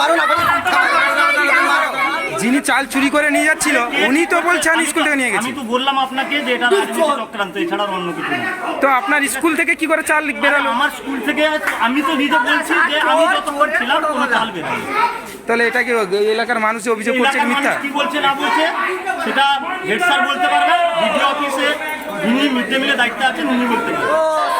মারো না যিনি চাল চুরি করে নিয়ে যাচ্ছিল উনি তো বলছেন স্কুল থেকে নিয়ে আমি গেছে তো বললাম আপনাকে যে এটা চক্রান্ত এছাড়া অন্য কিছু না তো আপনার স্কুল থেকে কি করে চাল বেরালো আমার স্কুল থেকে আমি তো নিজে বলছি যে আমি যতক্ষণ ছিলাম কোনো চাল বেরোয়নি তাহলে এটা কি এলাকার মানুষ অভিযোগ করছে মিথ্যা কি বলছে না বলছে সেটা হেড স্যার বলতে পারবে বিডিও অফিসে যিনি মিড ডে মিলে দায়িত্বে আছেন উনি বলতে পারবেন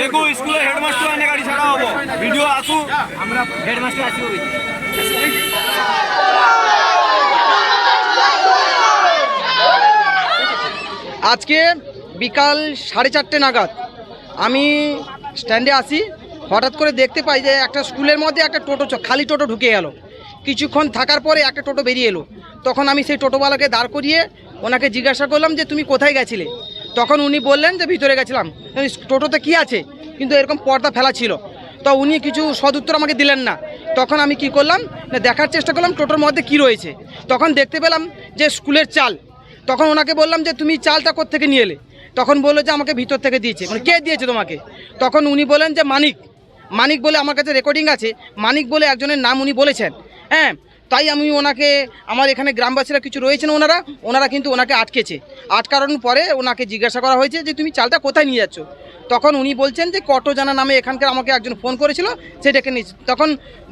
দেখো স্কুলে হেডমাস্টার এনে গাড়ি ছাড়া হব ভিডিও আসু আজকে বিকাল সাড়ে চারটে নাগাদ আমি স্ট্যান্ডে আসি। হঠাৎ করে দেখতে পাই যে একটা স্কুলের মধ্যে একটা টোটো খালি টোটো ঢুকে গেল। কিছুক্ষণ থাকার পরে একটা টোটো বেরিয়ে এলো। তখন আমি সেই টোটোওয়ালাকে দাঁড় করিয়ে ওনাকে জিজ্ঞাসা করলাম যে, তুমি কোথায় গেছিলে? তখন উনি বললেন যে, ভিতরে গেছিলাম। টোটোতে কি আছে? কিন্তু এরকম পর্দা ফেলা ছিল। তো উনি কিছু সদুত্তর আমাকে দিলেন না। তখন আমি কি করলাম? না, দেখার চেষ্টা করলাম টোটোর মধ্যে কি রয়েছে। তখন দেখতে পেলাম যে, স্কুলের চাল। তখন ওনাকে বললাম যে, তুমি চালটা থেকে নিয়ে এলে? তখন বলল যে, আমাকে ভিতর থেকে দিয়েছে। মানে কে দিয়েছে তোমাকে? তখন উনি বলেন যে, মানিক। মানিক বলে আমার কাছে রেকর্ডিং আছে। মানিক বলে একজনের নাম উনি বলেছেন। হ্যাঁ তাই আমি ওনাকে, আমার এখানে গ্রামবাসীরা কিছু রয়েছেন ওনারা ওনারা কিন্তু ওনাকে আটকেছে। আটকানোর পরে ওনাকে জিজ্ঞাসা করা হয়েছে যে, তুমি চালটা কোথায় নিয়ে যাচ্ছ? তখন উনি বলছেন যে কটো জানা নামে এখানকার আমাকে একজন ফোন করেছিল সেটাকে নিয়ে তখন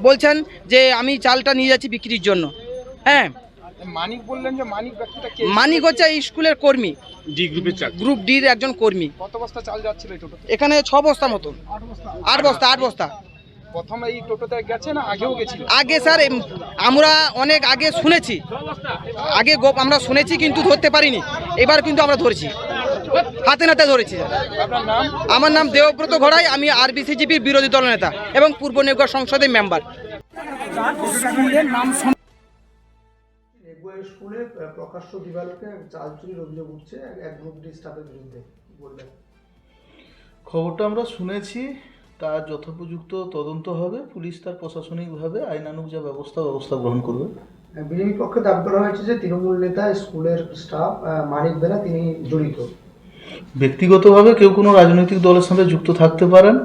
বলছেন যে, আমি চালটা নিয়ে যাচ্ছি বিক্রির জন্য। হ্যাঁ মানিক বললেন যে মানিক ব্যক্তিটা কে? মানিক হচ্ছে এই স্কুলের কর্মী। ডি গ্রুপের চাকরি। গ্রুপ ডির একজন কর্মী। কত বস্তা চাল যাচ্ছিল এই টোটোতে? এখানে ছ বস্তা মতন। আট বস্তা? আট বস্তা প্রথম এই টোটোতে গেছে না আগেও গেছিল? আগে স্যার আমরা অনেক আগে শুনেছি। আগে গোপ আমরা শুনেছি কিন্তু ধরতে পারিনি। এবার কিন্তু আমরা ধরেছি। হাতে নাতে ধরেছি। আপনার নাম? আমার নাম দেবব্রত ঘড়াই আমি আরবিসিজিপির বিরোধী দলনেতা এবং পূর্ব নিয়োগ সংসদের মেম্বার স্কুলে প্রকাশ্য দিবালোকে চাল চুরির অভিযোগ উঠছে এক- গ্রুপ ডি স্টাফের বিরুদ্ধে বললেন। খবরটা আমরা শুনেছি তার যথোপযুক্ত তদন্ত হবে পুলিশ তার প্রশাসনিকভাবে আইনানুগ যা ব্যবস্থা ব্যবস্থা গ্রহণ করবে। বিজেপি পক্ষে দাবি করা হয়েছে যে তৃণমূল নেতা স্কুলের স্টাফ মানিক বেরা তিনি জড়িত। ব্যক্তিগতভাবে কেউ কোনো রাজনৈতিক দলের সাথে যুক্ত থাকতে পারেন।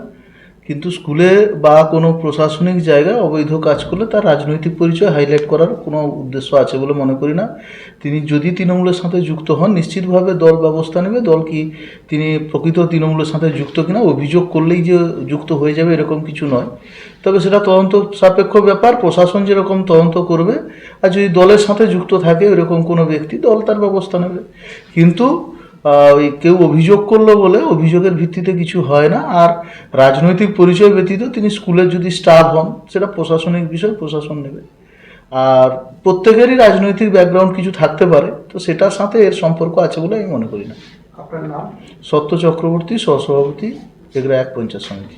কিন্তু স্কুলে বা কোনো প্রশাসনিক জায়গায় অবৈধ কাজ করলে তার রাজনৈতিক পরিচয় হাইলাইট করার কোনো উদ্দেশ্য আছে বলে মনে করি না। তিনি যদি তৃণমূলের সাথে যুক্ত হন, নিশ্চিতভাবে দল ব্যবস্থা নেবে। দল কি তিনি প্রকৃত তৃণমূলের সাথে যুক্ত কিনা, অভিযোগ করলেই যে যুক্ত হয়ে যাবে এরকম কিছু নয়। তবে সেটা তদন্ত সাপেক্ষ ব্যাপার। প্রশাসন যেরকম তদন্ত করবে, আর যদি দলের সাথে যুক্ত থাকে এরকম কোনো ব্যক্তি, দল তার ব্যবস্থা নেবে। কিন্তু ওই কেউ অভিযোগ করল বলে অভিযোগের ভিত্তিতে কিছু হয় না। আর রাজনৈতিক পরিচয় ব্যতীত তিনি স্কুলের যদি স্টাফ হন সেটা প্রশাসনিক বিষয় প্রশাসন নেবে। আর প্রত্যেকেরই রাজনৈতিক ব্যাকগ্রাউন্ড কিছু থাকতে পারে তো সেটার সাথে এর সম্পর্ক আছে বলে আমি মনে করি না। আপনার নাম? সত্য চক্রবর্তী সহসভাপতি এগরা এক পঞ্চায়েত সমিতি।